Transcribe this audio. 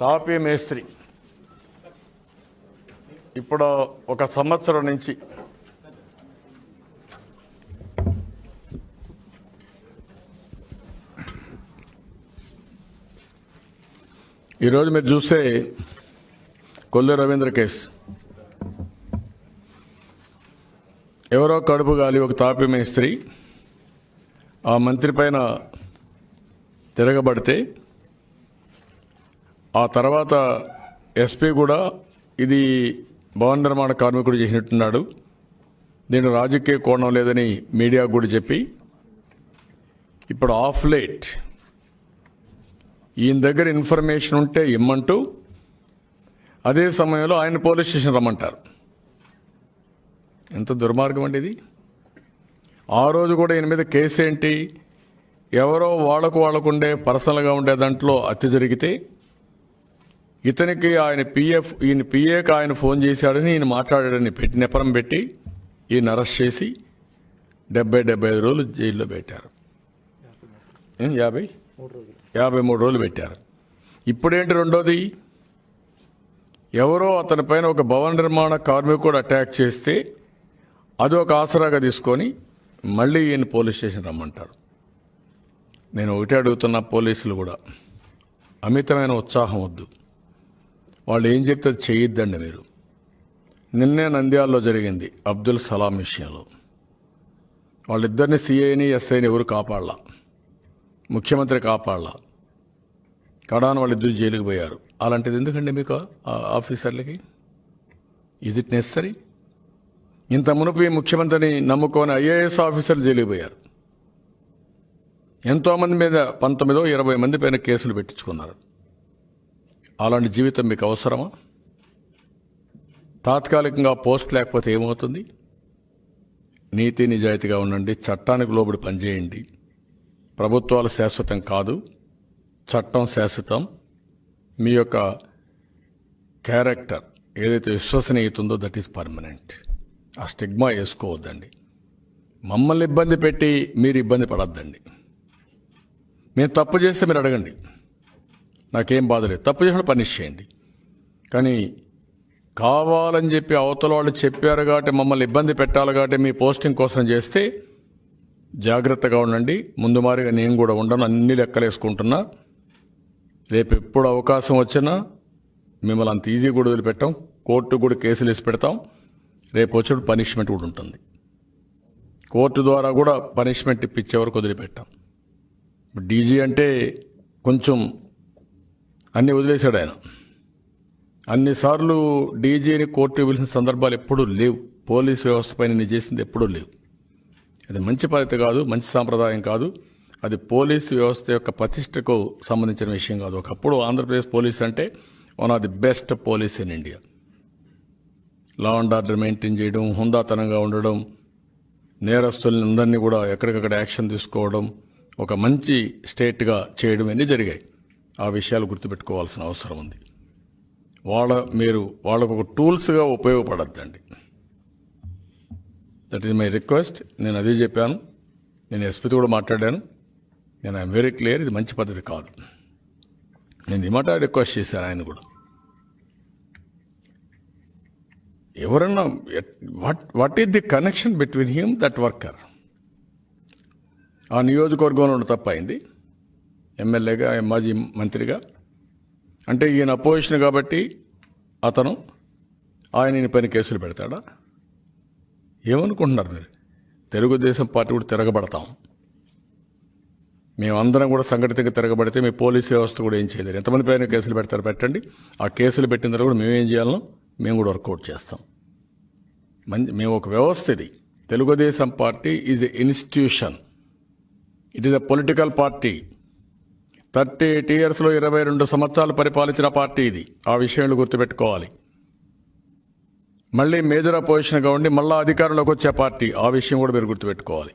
తాపీ మేస్త్రి. ఇప్పుడు ఒక సంవత్సరం నుంచి. ఈరోజు మీరు చూస్తే కొల్లు రవీంద్ర కేసు. ఎవరో కడుపు గాలి ఒక తాపీ మేస్త్రి ఆ మంత్రి పైన తిరగబడితే ఆ తర్వాత ఎస్పీ కూడా ఇది భవన నిర్మాణ కార్మికుడు చేసినట్టున్నాడు. దీని రాజకీయ కోణం లేదని మీడియాకు కూడా చెప్పి ఇప్పుడు ఆఫ్ లేట్. ఈయన దగ్గర ఇన్ఫర్మేషన్ ఉంటే ఇమ్మంటూ అదే సమయంలో ఆయన పోలీస్ స్టేషన్ రమ్మంటారు. ఎంత దుర్మార్గం అండి ఇది. ఆ రోజు కూడా ఈయన మీద కేసు ఏంటి ఎవరో వాళ్ళకు వాళ్ళకుండే పర్సనల్గా ఉండే దాంట్లో అతి జరిగితే ఇతనికి ఆయన పిఎఫ్ ఈయన పిఏకి ఆయన ఫోన్ చేశాడని ఈయన మాట్లాడాడని పెట్టి నెపరం పెట్టి ఈయన అరెస్ట్ చేసి డెబ్బై డెబ్బై ఐదు రోజులు జైల్లో పెట్టారు. యాభై? యాభై మూడు రోజులు పెట్టారు. ఇప్పుడేంటి రెండోది? ఎవరో అతని పైన ఒక భవన నిర్మాణ కార్మికుడు అటాక్ చేస్తే అది ఒక ఆసరాగా తీసుకొని మళ్ళీ ఈయన పోలీస్ స్టేషన్ రమ్మంటారు. నేను ఒకటే అడుగుతున్న పోలీసులు కూడా. అమితమైన ఉత్సాహం వద్దు. వాళ్ళు ఏం చెప్తే అది చేయొద్దండి మీరు. నిన్నే నంద్యాలలో జరిగింది అబ్దుల్ సలాం విషయంలో. వాళ్ళిద్దరిని సిఐని ఎస్ఐని ఎవరు కాపాడలా? ముఖ్యమంత్రి కాపాడలా? కడాన వాళ్ళిద్దరు జైలుకు పోయారు. అలాంటిది ఎందుకండి మీకు ఆ ఆఫీసర్లకి? ఇజ్ ఇట్ నెసరీ ఇంత మునుపు ఈ ముఖ్యమంత్రిని నమ్ముకొని ఐఏఎస్ ఆఫీసర్లు జైలుకు పోయారు. ఎంతోమంది మీద పంతొమ్మిదో ఇరవై మంది పైన కేసులు పెట్టించుకున్నారు. అలాంటి జీవితం మీకు అవసరమా? తాత్కాలికంగా పోస్ట్ లేకపోతే ఏమవుతుంది? నీతి నిజాయితీగా ఉండండి చట్టానికి లోబడి పనిచేయండి. ప్రభుత్వాలు శాశ్వతం కాదు చట్టం శాశ్వతం. మీ యొక్క క్యారెక్టర్ ఏదైతే విశ్వసనీయత ఉందో దట్ ఈస్ పర్మనెంట్. ఆ స్టిగ్మా వేసుకోవద్దండి. మమ్మల్ని ఇబ్బంది పెట్టి మీరు ఇబ్బంది పడద్దండి. మేము తప్పు చేస్తే మీరు అడగండి. నాకేం బాధ లేదు. తప్పు చేసిన పనిష్ చేయండి. కానీ కావాలని చెప్పి అవతల వాళ్ళు చెప్పారు కాబట్టి మమ్మల్ని ఇబ్బంది పెట్టాలి కాబట్టి మీ పోస్టింగ్ కోసం చేస్తే జాగ్రత్తగా ఉండండి. ముందు మారిగా నేను కూడా ఉండను. అన్ని లెక్కలేసుకుంటున్నా రేపు ఎప్పుడు అవకాశం వచ్చినా మిమ్మల్ని అంత ఈజీ కూడా వదిలిపెట్టాం. కోర్టు కూడా కేసులు వేసి పెడతాం. రేపు వచ్చినప్పుడు పనిష్మెంట్ కూడా ఉంటుంది. కోర్టు ద్వారా కూడా పనిష్మెంట్ ఇప్పించే వరకు వదిలిపెట్టాం. డీజీ అంటే కొంచెం అన్ని వదిలేశాడు ఆయన. అన్నిసార్లు డీజీని కోర్టు పిలిచిన సందర్భాలు ఎప్పుడూ లేవు. పోలీసు వ్యవస్థ పైన నేను చేసింది ఎప్పుడూ లేవు. అది మంచి పద్ధతి కాదు మంచి సాంప్రదాయం కాదు. అది పోలీసు వ్యవస్థ యొక్క ప్రతిష్టకు సంబంధించిన విషయం కాదు. ఒకప్పుడు ఆంధ్రప్రదేశ్ పోలీస్ అంటే one of the best police in India. Law and order maintain చేయడం హుందాతనంగా ఉండడం నేరస్తుల్ని అందరినీ కూడా ఎక్కడికక్కడ యాక్షన్ తీసుకోవడం ఒక మంచి స్టేట్గా చేయడం అన్నీ జరిగాయి. ఆ విషయాలు గుర్తుపెట్టుకోవాల్సిన అవసరం ఉంది. వాళ్ళ మీరు వాళ్ళకు ఒక టూల్స్గా ఉపయోగపడద్దండి. దట్ ఈజ్ మై రిక్వెస్ట్ నేను అదే చెప్పాను. నేను ఎస్పీతో కూడా మాట్లాడాను. నేను ఐఎమ్ వెరీ క్లియర్. ఇది మంచి పద్ధతి కాదు. నేను ఇమాట రిక్వెస్ట్ చేశాను ఆయన కూడా. ఎవరన్నా what what is the connection between him that worker ఆ నియోజకవర్గంలో ఉన్న తప్ప అయింది ఎమ్మెల్యేగా మాజీ మంత్రిగా. అంటే ఈయన అపోజిషన్ కాబట్టి అతను ఆయన ఈయన పైన కేసులు పెడతాడా? ఏమనుకుంటున్నారు మీరు? తెలుగుదేశం పార్టీ కూడా తిరగబడతాం. మేమందరం కూడా సంఘటితంగా తిరగబడితే మీ పోలీస్ వ్యవస్థ కూడా ఏం చేయలేరు. ఎంతమంది పైన కేసులు పెడతారు పెట్టండి. ఆ కేసులు పెట్టిన తర్వాత కూడా మేమేం చేయాలనో మేము కూడా వర్కౌట్ చేస్తాం. మంచి మేము ఒక వ్యవస్థ ఇది. Telugu Desam party is a institution it is a political party thirty eight ఇయర్స్లో ఇరవై రెండు సంవత్సరాలు పరిపాలించిన పార్టీ ఇది. ఆ విషయంలో గుర్తుపెట్టుకోవాలి. మళ్ళీ మేజర్ అపోజిషన్గా ఉండి మళ్ళీ అధికారంలోకి వచ్చే పార్టీ. ఆ విషయం కూడా మీరు గుర్తుపెట్టుకోవాలి.